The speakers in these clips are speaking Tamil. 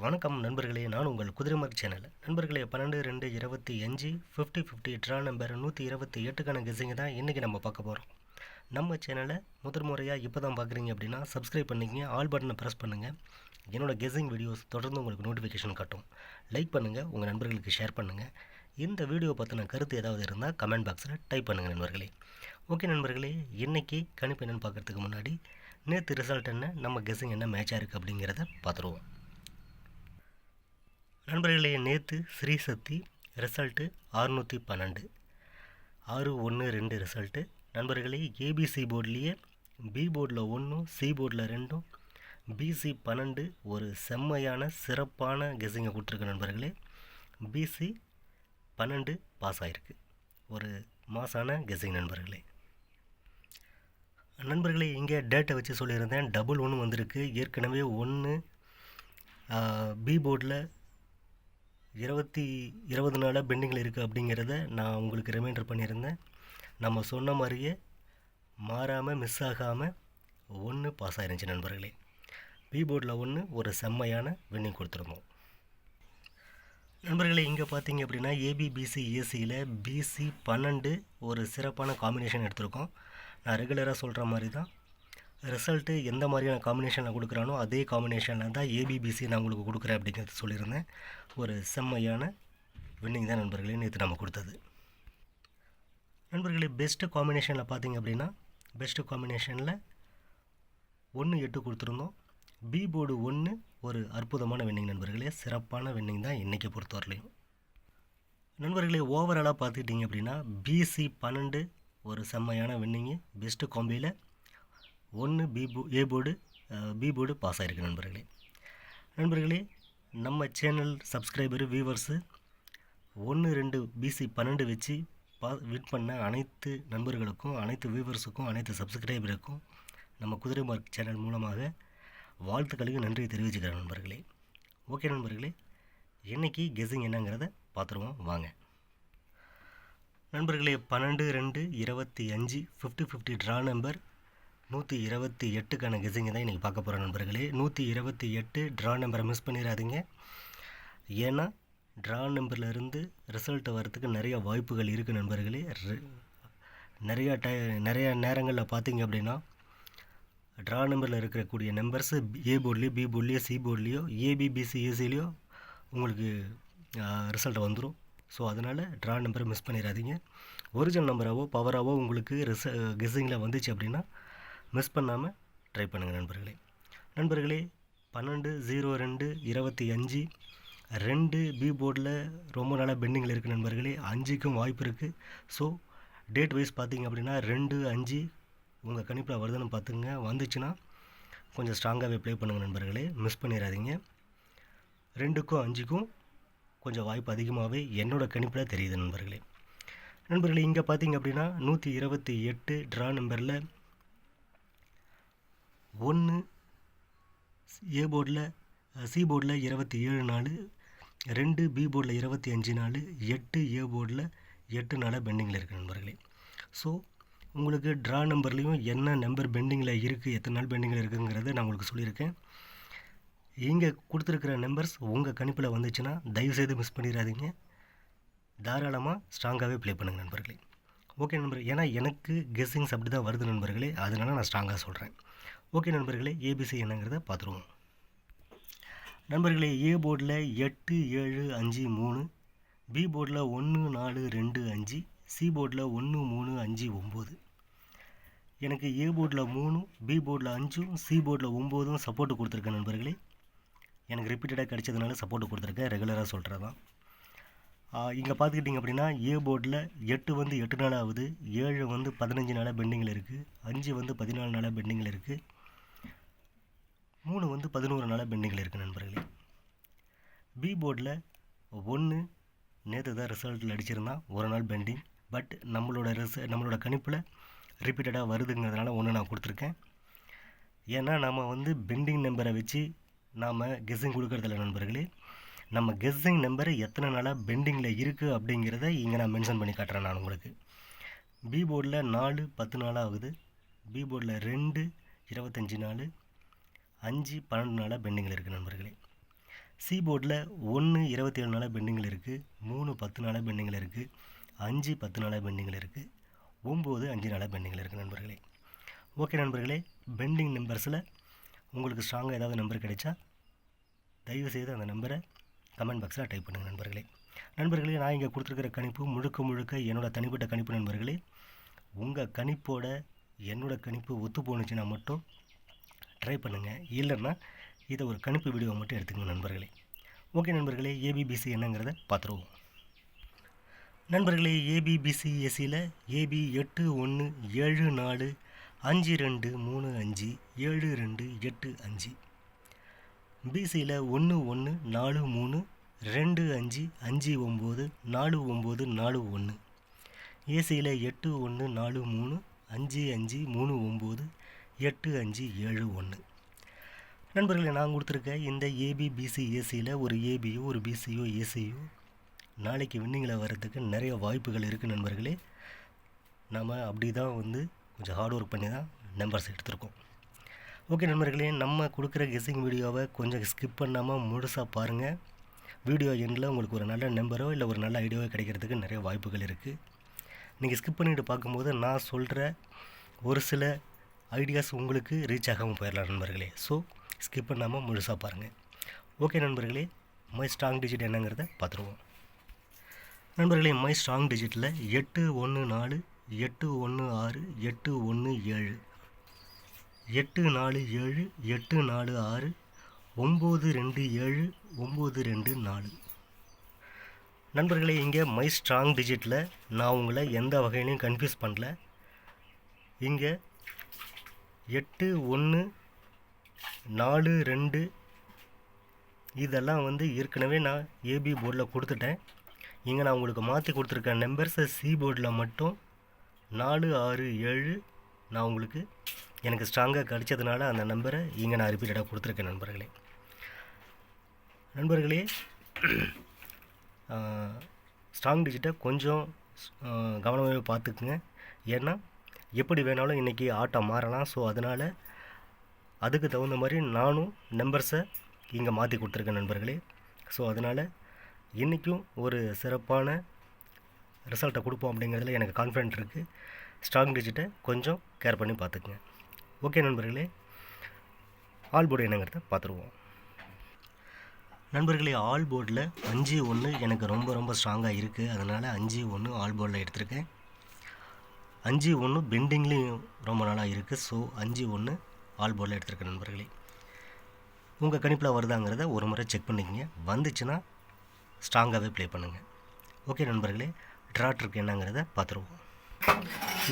வணக்கம் நண்பர்களே நான் உங்கள் குதிரைமார்க் சேனல். நண்பர்களே பன்னெண்டு ரெண்டு இருபத்தி அஞ்சு ஃபிஃப்டி ஃபிஃப்டி ட்ரா நம்பர் நூற்றி இருபத்தி எட்டுக்கான கெஸிங்க தான் இன்றைக்கி நம்ம பார்க்க போகிறோம் நம்ம சேனலை முதல் முறையாக இப்போ தான் பார்க்குறீங்க அப்படின்னா சப்ஸ்கிரைப் பண்ணிக்கங்க ஆல் பட்டனை ப்ரெஸ் பண்ணுங்கள் என்னோடய கெஸிங் வீடியோஸ் தொடர்ந்து உங்களுக்கு நோட்டிஃபிகேஷன் காட்டும். லைக் பண்ணுங்கள் உங்கள் நண்பர்களுக்கு ஷேர் பண்ணுங்கள் இந்த வீடியோ பற்றின கருத்து ஏதாவது இருந்தால் கமெண்ட் பாக்ஸில் டைப் பண்ணுங்கள் நண்பர்களே. ஓகே நண்பர்களே இன்றைக்கி கணிப்பு என்னென்னு பார்க்குறதுக்கு முன்னாடி நேற்று ரிசல்ட் என்ன நம்ம கெஸிங் என்ன மேட்சாக இருக்குது அப்படிங்கிறத பார்த்துருவோம். நண்பர்களே நேற்று ஸ்ரீசக்தி ரிசல்ட்டு அறுநூற்றி பன்னெண்டு. ஆறு ஒன்று ரெண்டு ரிசல்ட்டு நண்பர்களே ஏபிசி போர்ட்லேயே பி போர்டில் ஒன்றும் சி போர்டில் ரெண்டும் பிசி பன்னெண்டு ஒரு செம்மையான சிறப்பான கெஸிங்கை கொடுத்துருக்கு நண்பர்களே. பிசி பன்னெண்டு பாஸ் ஆகிருக்கு ஒரு மாசான கெஸிங் நண்பர்களே. நண்பர்களே இங்கே டேட்டை வச்சு சொல்லியிருந்தேன். டபுள் ஒன்று வந்திருக்கு. ஏற்கனவே ஒன்று பி போர்டில் இருபத்தி இருபது நாளாக பெண்டிங்கில் இருக்குது அப்படிங்கிறத நான் உங்களுக்கு ரிமைண்டர் பண்ணியிருந்தேன். நம்ம சொன்ன மாதிரியே மாறாமல் மிஸ் ஆகாமல் ஒன்று பாஸ் ஆயிருந்துச்சு நண்பர்களே. பீபோர்டில் ஒன்று ஒரு செம்மையான வின்னிங் கொடுத்துருந்தோம். நண்பர்களே இங்கே பார்த்தீங்க அப்படின்னா ஏபிபிசி ஏசியில் பிசி பன்னெண்டு ஒரு சிறப்பான காம்பினேஷன் எடுத்திருக்கோம். நான் ரெகுலராக சொல்கிற மாதிரி தான் ரிசல்ட்டு எந்த மாதிரியான காம்பினேஷனில் கொடுக்குறானோ அதே காம்பினேஷனில் தான் ஏபிபிசி நான் உங்களுக்கு கொடுக்குறேன் அப்படிங்கிறது சொல்லியிருந்தேன். ஒரு செம்மையான வின்னிங் தான் நண்பர்களே நேற்று நம்ம கொடுத்தது. நண்பர்களே பெஸ்ட்டு காம்பினேஷனில் பார்த்தீங்க அப்படின்னா பெஸ்ட்டு காம்பினேஷனில் ஒன்று எட்டு கொடுத்துருந்தோம். பி போர்டு ஒன்று ஒரு அற்புதமான வின்னிங் நண்பர்களே சிறப்பான வின்னிங் தான் இன்றைக்கி பொறுத்தவரையிலையும் நண்பர்களே ஓவராலாக பார்த்துக்கிட்டிங்க அப்படின்னா பிசி பன்னெண்டு ஒரு செம்மையான வின்னிங்கு பெஸ்ட்டு காம்பியில் ஒன்று பி போ A board B board pass ஆகிருக்கு நண்பர்களே. நண்பர்களே நம்ம சேனல் சப்ஸ்கிரைபரு வியூவர்ஸு ஒன்று ரெண்டு பிசி பன்னெண்டு வச்சு பா வின் பண்ண அனைத்து நண்பர்களுக்கும் அனைத்து வியூவர்ஸுக்கும் அனைத்து சப்ஸ்கிரைபருக்கும் நம்ம குதிரை மார்க் சேனல் மூலமாக வாழ்த்துக்களுக்கு நன்றி தெரிவிச்சுக்கிறேன் நண்பர்களே. ஓகே நண்பர்களே இன்றைக்கி கெஸிங் என்னங்கிறத பார்த்துருவோம் வாங்க. நண்பர்களே பன்னெண்டு ரெண்டு இருபத்தி அஞ்சு ஃபிஃப்டி ஃபிஃப்டி ட்ரா நம்பர் நூற்றி இருபத்தி எட்டுக்கான கெஸிங்கை தான் இன்றைக்கி பார்க்க போகிற நண்பர்களே. நூற்றி இருபத்தி எட்டு ட்ரா நம்பரை மிஸ் பண்ணிடாதீங்க ஏன்னா ட்ரா நம்பர்லேருந்து ரிசல்ட்டை ரிசல்ட் வரத்துக்கு நிறைய வாய்ப்புகள் இருக்குது நண்பர்களே. நிறையா டை நிறையா நேரங்களில் பார்த்தீங்க அப்படின்னா ட்ரா நம்பரில் இருக்கக்கூடிய நம்பர்ஸு ஏ போர்ட்லேயோ பி போர்ட்லேயோ சி போர்ட்லேயோ ஏபிபிசி உங்களுக்கு ரிசல்ட் வந்துடும் ஸோ அதனால் ட்ரா நம்பரை மிஸ் பண்ணிடாதீங்க ஒரிஜினல் நம்பராகவோ பவராகவோ உங்களுக்கு ரிச கெஸ்ஸிங்கில் வந்துச்சு அப்படின்னா மிஸ் பண்ணாமல் ட்ரை பண்ணுங்கள் நண்பர்களே. நண்பர்களே பன்னெண்டு ஜீரோ ரெண்டு இருபத்தி அஞ்சு ரெண்டு பி போர்டில் ரொம்ப நாளாக பெண்டிங்கில் இருக்குது நண்பர்களே. அஞ்சுக்கும் வாய்ப்பு இருக்குது ஸோ டேட் வைஸ் பார்த்தீங்க அப்படின்னா ரெண்டு அஞ்சு உங்கள் கணிப்பில் வருதுன்னு பார்த்துங்க வந்துச்சுன்னா கொஞ்சம் ஸ்ட்ராங்காகவே ப்ளே பண்ணுங்கள் நண்பர்களே. மிஸ் பண்ணிடாதீங்க ரெண்டுக்கும் அஞ்சுக்கும் கொஞ்சம் வாய்ப்பு அதிகமாகவே என்னோடய கணிப்பில் தெரியுது நண்பர்களே. நண்பர்களே இங்கே பார்த்தீங்க அப்படின்னா நூற்றி இருபத்தி எட்டு ட்ரா நம்பரில் ஒன்று ஏ போர்டில் சி போர்டில் இருபத்தி ஏழு நாள் ரெண்டு பி போர்டில் இருபத்தி அஞ்சு நாள் எட்டு ஏ போர்டில் எட்டு நாளாக பெண்டிங்கில் இருக்குது நண்பர்களே. ஸோ உங்களுக்கு ட்ரா நம்பர்லேயும் என்ன நம்பர் பெண்டிங்கில் இருக்குது எத்தனை நாள் பெண்டிங்கில் இருக்குங்கிறத நான் உங்களுக்கு சொல்லியிருக்கேன். இங்கே கொடுத்துருக்குற நம்பர்ஸ் உங்கள் கணிப்பில் வந்துச்சுன்னா தயவுசெய்து மிஸ் பண்ணிடாதீங்க. தாராளமாக ஸ்ட்ராங்காகவே ப்ளே பண்ணுங்கள் நண்பர்களே. ஓகே நண்பர் ஏன்னா எனக்கு கெஸ்ஸிங்ஸ் அப்படி தான் வருது நண்பர்களே அதனால நான் ஸ்ட்ராங்காக சொல்கிறேன். ஓகே நண்பர்களே ஏபிசி என்னங்கிறத பார்த்துருவோம். நண்பர்களே ஏ போர்டில் எட்டு ஏழு அஞ்சு மூணு பி போர்டில் ஒன்று நாலு ரெண்டு அஞ்சு சி போர்டில் ஒன்று மூணு அஞ்சு ஒம்பது. எனக்கு ஏ போர்டில் மூணு பி போர்டில் அஞ்சும் சி போர்டில் ஒம்போதும் சப்போர்ட்டு கொடுத்துருக்கேன் நண்பர்களே. எனக்கு ரிப்பீட்டடாக கிடைச்சதுனால சப்போர்ட்டு கொடுத்துருக்கேன் ரெகுலராக சொல்கிறது தான் இங்கே பார்த்துக்கிட்டிங்க அப்படின்னா ஏ போர்டில் எட்டு வந்து எட்டு நாள் ஆகுது ஏழு வந்து பதினஞ்சு நாளாக பெண்டிங்கில் இருக்குது அஞ்சு வந்து பதினாலு நாளாக பெண்டிங்கில் இருக்குது மூணு வந்து பதினோரு நாளாக பெண்டிங்கில் இருக்குது நண்பர்களே. பி போர்டில் ஒன்று நேற்று தான் ரிசல்ட்டில் அடிச்சிருந்தான் ஒரு நாள் பெண்டிங் பட் நம்மளோட ரிச நம்மளோட கணிப்பில் ரிப்பீட்டடாக வருதுங்கிறதுனால ஒன்று நான் கொடுத்துருக்கேன். ஏன்னா நம்ம வந்து பெண்டிங் நம்பரை வச்சு நாம் கெஸ்ஸிங் கொடுக்குறதில்ல நண்பர்களே. நம்ம கெஸ்ஸிங் நம்பர் எத்தனை நாளாக பெண்டிங்கில் இருக்குது அப்படிங்கிறத இங்கே நான் மென்ஷன் பண்ணி காட்டுறேன் நான் உங்களுக்கு. பி போர்டில் நாலு பத்து நாளாக ஆகுது. பி போர்டில் ரெண்டு இருபத்தஞ்சி நாள் அஞ்சு பன்னெண்டு நாளாக பெண்டிங்கில் இருக்குது நண்பர்களே. சி போர்டில் ஒன்று இருபத்தி ஏழு நாளாக பெண்டிங்கில் இருக்குது மூணு பத்து நாளாக பெண்டிங்கில் இருக்குது அஞ்சு பத்து நாளாக பெண்டிங்கில் இருக்குது ஒம்பது அஞ்சு நாளாக பெண்டிங்கில் இருக்குது நண்பர்களே. ஓகே நண்பர்களே பெண்டிங் நம்பர்ஸில் உங்களுக்கு ஸ்ட்ராங்காக ஏதாவது நம்பர் கிடைச்சா தயவுசெய்து அந்த நம்பரை கமெண்ட் பாக்ஸில் டைப் பண்ணுங்கள் நண்பர்களே. நண்பர்களே நான் இங்கே கொடுத்துருக்கிற கணிப்பு முழுக்க முழுக்க என்னோடய தனிப்பட்ட கணிப்பு நண்பர்களே. உங்கள் கணிப்போட என்னோடய கணிப்பு ஒத்து போணுச்சுன்னா மட்டும் ட்ரை பண்ணுங்கள் இல்லைன்னா இதை ஒரு கணிப்பு வீடியோ மட்டும் எடுத்துக்கணும் நண்பர்களே. ஓகே நண்பர்களே ஏபிபிசி என்னங்கிறத பார்த்துருவோம். நண்பர்களே ஏபிபிசி ஏசியில் ஏபி எட்டு ஒன்று ஏழு நாலு அஞ்சு ரெண்டு மூணு அஞ்சு ஏழு ரெண்டு எட்டு அஞ்சு. பிசியில் ஒன்று ஒன்று நாலு மூணு ரெண்டு அஞ்சு அஞ்சு ஒம்பது நாலு ஒம்பது நாலு ஒன்று. ஏசியில் எட்டு ஒன்று நாலு மூணு அஞ்சு அஞ்சு மூணு ஒம்பது எட்டு அஞ்சு ஏழு ஒன்று. நண்பர்களே நான் கொடுத்துருக்க இந்த ஏபிபிசி ஏசியில் ஒரு ஏபியோ ஒரு பிசியோ ஏசியோ நாளைக்கு வின்னிங்கில் வர்றதுக்கு நிறைய வாய்ப்புகள் இருக்குது நண்பர்களே. நாம் அப்படி தான் வந்து கொஞ்சம் ஹார்ட் ஒர்க் பண்ணி தான் நம்பர்ஸ் எடுத்திருக்கோம். ஓகே நண்பர்களே நம்ம கொடுக்குற கெஸ்ஸிங் வீடியோவை கொஞ்சம் ஸ்கிப் பண்ணாமல் முழுசாக பாருங்கள் வீடியோ எண்டில் உங்களுக்கு ஒரு நல்ல நம்பரோ இல்லை ஒரு நல்ல ஐடியாவோ கிடைக்கிறதுக்கு நிறைய வாய்ப்புகள் இருக்குது நீங்கள் ஸ்கிப் பண்ணிட்டு பார்க்கும்போது நான் சொல்கிற ஒரு சில ஐடியாஸ் உங்களுக்கு ரீச் ஆகாமல் போயிடலாம் நண்பர்களே. ஸோ ஸ்கிப் பண்ணாமல் முழுசாக பாருங்கள் ஓகே நண்பர்களே மை ஸ்ட்ராங் டிஜிட் என்னங்கிறத பார்த்துருவோம். நண்பர்களே மை ஸ்ட்ராங் டிஜிட்டில் எட்டு ஒன்று நாலு எட்டு ஒன்று ஆறு எட்டு ஒன்று ஏழு. எட்டு நாலு ஏழு எட்டு நாலு ஆறு ஒம்பது ரெண்டு ஏழு ஒம்பது ரெண்டு நாலு. நண்பர்களே இங்கே மை ஸ்ட்ராங் டிஜிட்டில் நான் உங்களை எந்த வகையிலையும் கன்ஃபியூஸ் பண்ணல. இங்கே எட்டு ஒன்று நாலு ரெண்டு. இதெல்லாம் வந்து ஏற்கனவே நான் ஏபி போர்டில் கொடுத்துட்டேன். இங்கே நான் உங்களுக்கு மாற்றி கொடுத்துருக்க நம்பர்ஸை சி போர்டில் மட்டும் நாலு ஆறு ஏழு நான் உங்களுக்கு எனக்கு ஸ்ட்ராங்காக கிடச்சதுனால அந்த நம்பரை இங்கே நான் ரிப்பீட்டடாக கொடுத்துருக்கேன் நண்பர்களே. நண்பர்களே ஸ்ட்ராங் டிஜிட்டை கொஞ்சம் கவனமாக பார்த்துக்குங்க. ஏன்னா எப்படி வேணாலும் இன்றைக்கி ஆட்டம் மாறலாம். ஸோ அதனால் அதுக்கு தகுந்த மாதிரி நானும் நம்பர்ஸை இங்கே மாற்றி கொடுத்துருக்கேன் நண்பர்களே. ஸோ அதனால் இன்றைக்கும் ஒரு சிறப்பான ரிசல்ட்டை கொடுப்போம் அப்படிங்கிறதுல எனக்கு கான்ஃபிடென்ட் இருக்குது ஸ்ட்ராங் டிஜிட்டை கொஞ்சம் கேர் பண்ணி பார்த்துக்குங்க. ஓகே நண்பர்களே. ஆல் போர்டு என்னங்கிறத பார்த்துருவோம். நண்பர்களே ஆல் போர்டில் அஞ்சு ஒன்று எனக்கு ரொம்ப ரொம்ப ஸ்ட்ராங்காக இருக்குது அதனால் அஞ்சு ஒன்று ஆல் போர்டில் எடுத்திருக்கேன். அஞ்சு ஒன்று பெண்டிங்லேயும் ரொம்ப நாளாக இருக்குது. ஸோ அஞ்சு ஒன்று ஆல் போர்டில் எடுத்திருக்கேன் நண்பர்களே. உங்கள் கணிப்பில் வருதாங்கிறத ஒரு முறை செக் பண்ணிக்கங்க. வந்துச்சுன்னா ஸ்ட்ராங்காகவே ப்ளே பண்ணுங்கள் ஓகே நண்பர்களே ட்ராட் இருக்கு என்னங்கிறத பார்த்துருவோம்.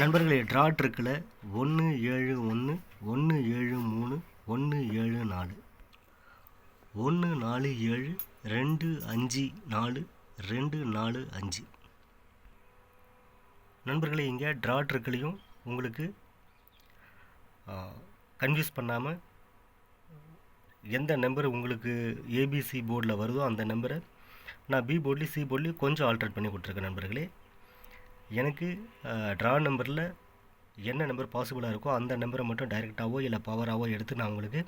நண்பர்களே ட்ராட் இருக்கில் ஒன்று ஏழு ஒன்று ஒன்று ஏழு மூணு ஒன்று ஏழு நாலு ஒன்று நாலு ஏழு ரெண்டு அஞ்சு நாலு ரெண்டு நாலு அஞ்சு. நண்பர்களே இங்கே ட்ரா ட்ரிக்லையும் உங்களுக்கு கன்ஃபியூஸ் பண்ணாமல் எந்த நம்பர் உங்களுக்கு ஏபிசி போர்டில் வருதோ அந்த நம்பரை நான் பி போர்ட்லேயும் சி போர்ட்லேயும் கொஞ்சம் ஆல்ட்ரேட் பண்ணி கொடுத்துருக்கேன் நண்பர்களே. எனக்கு ட்ரா நம்பரில் என்ன நம்பர் பாசிபிளாக இருக்கோ அந்த நம்பரை மட்டும் டைரெக்டாகவோ இல்லை பவராகவோ எடுத்து நான் உங்களுக்கு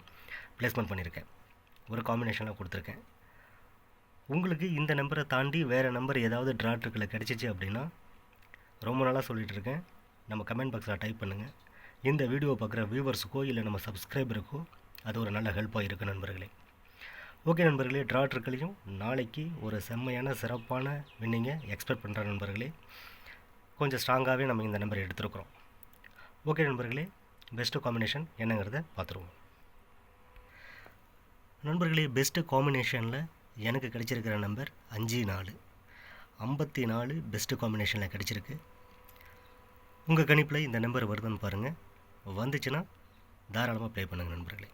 ப்ளேஸ்மெண்ட் பண்ணியிருக்கேன் ஒரு காம்பினேஷனாக கொடுத்துருக்கேன். உங்களுக்கு இந்த நம்பரை தாண்டி வேறு நம்பர் ஏதாவது ட்ரா ட்ரிக்கில் கிடச்சிச்சு அப்படின்னா ரொம்ப நாளாக சொல்லிகிட்டு இருக்கேன் நம்ம கமெண்ட் பாக்ஸில் டைப் பண்ணுங்கள் இந்த வீடியோ பார்க்குற வியூவர்ஸுக்கோ இல்லை நம்ம சப்ஸ்கிரைபருக்கோ அது ஒரு நல்ல ஹெல்ப்பாக இருக்குது நண்பர்களே. ஓகே நண்பர்களே ட்ராட்ருக்களையும் நாளைக்கு ஒரு செம்மையான சிறப்பான வின்னிங்கை எக்ஸ்பெக்ட் பண்ணுற நண்பர்களே. கொஞ்சம் ஸ்ட்ராங்காகவே நம்ம இந்த நம்பரை எடுத்துருக்குறோம். ஓகே நண்பர்களே பெஸ்ட்டு காம்பினேஷன் என்னங்கிறத பார்த்துருவோம். நண்பர்களே பெஸ்ட்டு காம்பினேஷனில் எனக்கு கிடச்சிருக்கிற நம்பர் அஞ்சு நாலு. ஐம்பத்தி நாலு பெஸ்ட்டு காம்பினேஷனில் கிடச்சிருக்கு. உங்கள் கணிப்பில் இந்த நம்பர் வருதுன்னு பாருங்கள் வந்துச்சுன்னா தாராளமாக ப்ளே பண்ணுங்கள் நண்பர்களே.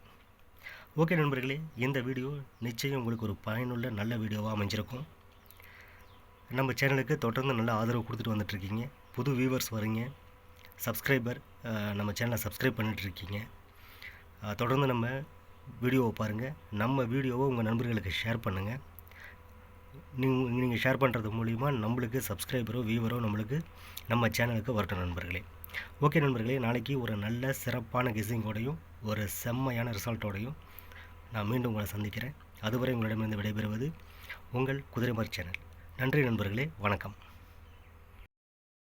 ஓகே நண்பர்களே இந்த வீடியோ நிச்சயம் உங்களுக்கு ஒரு பயனுள்ள நல்ல வீடியோவாக அமைஞ்சிருக்கும். நம்ம சேனலுக்கு தொடர்ந்து நல்ல ஆதரவு கொடுத்துட்டு வந்துட்ருக்கீங்க புது வியூவர்ஸ் வரீங்க. சப்ஸ்கிரைபர் நம்ம சேனலை சப்ஸ்கிரைப் பண்ணிகிட்ருக்கீங்க தொடர்ந்து நம்ம வீடியோவை பாருங்கள் நம்ம வீடியோவை உங்கள் நண்பர்களுக்கு ஷேர் பண்ணுங்கள் நீங்கள் நீங்கள் ஷேர் பண்ணுறது மூலிமா நம்மளுக்கு சப்ஸ்கிரைபரோ வியூவரோ நம்மளுக்கு நம்ம சேனலுக்கு வரட்டும் நண்பர்களே. ஓகே நண்பர்களே நாளைக்கு ஒரு நல்ல சிறப்பான கெஸிங்கோடையும் ஒரு செம்மையான ரிசல்ட்டோடையும் நான் மீண்டும் உங்களை சந்திக்கிறேன். அதுவரை உங்களிடமிருந்து விடைபெறுவது உங்கள் குதிரைமார் சேனல் நன்றி நண்பர்களே வணக்கம்.